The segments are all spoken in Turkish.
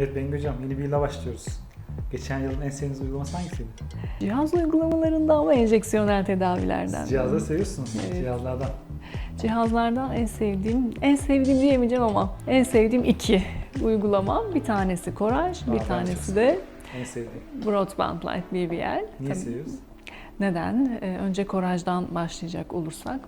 Evet Bengü Hocam yeni bir yıla başlıyoruz. Geçen yılın en sevdiğiniz uygulaması hangisiydi? Cihaz uygulamalarında ama enjeksiyonel tedavilerden. Siz cihazları seviyorsunuz. Evet. Cihazlardan. Cihazlardan en sevdiğim, en sevdiğim diyemeyeceğim ama en sevdiğim iki uygulama. Bir tanesi ben bir tanesi de En sevdiğim. Broadband Light BBL. Niye Tabii. seviyoruz? Neden? Ee, önce Courage'dan başlayacak olursak.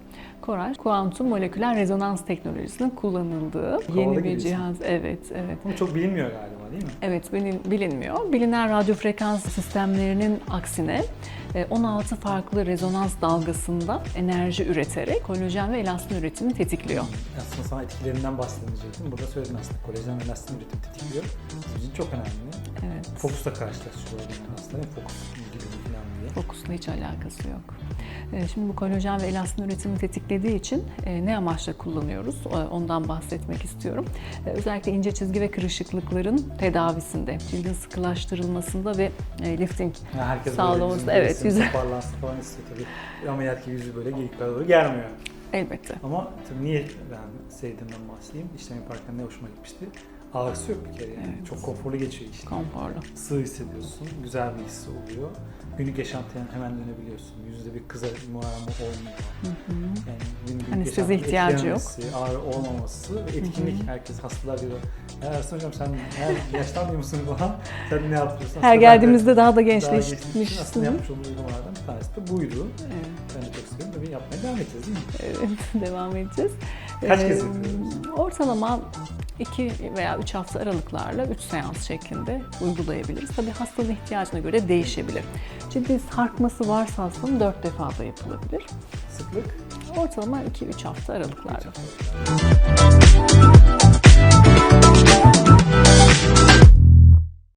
Courage, kuantum moleküler rezonans teknolojisinin kullanıldığı yeni bir gibisin. cihaz. Evet, evet. Ama çok bilinmiyor galiba değil mi? Evet bilin- bilinmiyor. Bilinen radyo frekans sistemlerinin aksine e, 16 farklı rezonans dalgasında enerji üreterek kolajen ve elastin üretimini tetikliyor. Aslında sana etkilerinden bahsedecektim. Burada söyledin aslında. Kolajen ve elastin üretimi tetikliyor. Bizim için çok önemli. Evet. Fokusla karşılaştırıyorlar yani aslında. Fokus Fokusla hiç alakası yok. E, Şimdi bu kolajen ve elastin üretimini tetiklediği için e, ne amaçla kullanıyoruz? Ondan bahsetmek istiyorum. E, Özellikle ince çizgi ve kırışıklıkların tedavisinde, cildin sıkılaştırılmasında ve e, lifting Yani herkes Sağlaması, böyle evet, yüzü toparlansın falan istiyor tabii. Ameliyat gibi yüzü böyle geyikler doğru gelmiyor. elbette. Ama tabii niye ben sevdiğimden bahsedeyim. İşlem yaparken ne hoşuma gitmişti. Ağrısı yok bir kere yani. Evet. Çok konforlu geçiyor işte. Konforlu. Sığ hissediyorsun. Güzel bir hissi oluyor. Günlük yaşantıya hemen dönebiliyorsun. Yüzde bir kıza morarma olmuyor. Yani günlük Anestezi yaşantı ihtiyacı yok. Ağrı olmaması ve etkinlik. Herkes hastalar diyor. Ya Ersan hocam sen her yaşlanmıyor musun falan. Sen ne yapıyorsun? Her Aslında ben de geldiğimizde daha da için aslında gençleşmişsin. yapmış olduğum uygulamalardan bir tanesi de buydu. Evet. Ben de çok seviyorum. Tabii yapmaya devam edeceğiz değil mi? Evet, devam edeceğiz. Kaç Ee, kez yapıyoruz? Ortalama 2 veya 3 hafta aralıklarla 3 seans şeklinde uygulayabiliriz. Tabii hastanın ihtiyacına göre değişebilir. Ciddi sarkması varsa hastanın 4 defa da yapılabilir. Sıklık. Ortalama 2-3 hafta aralıklarla.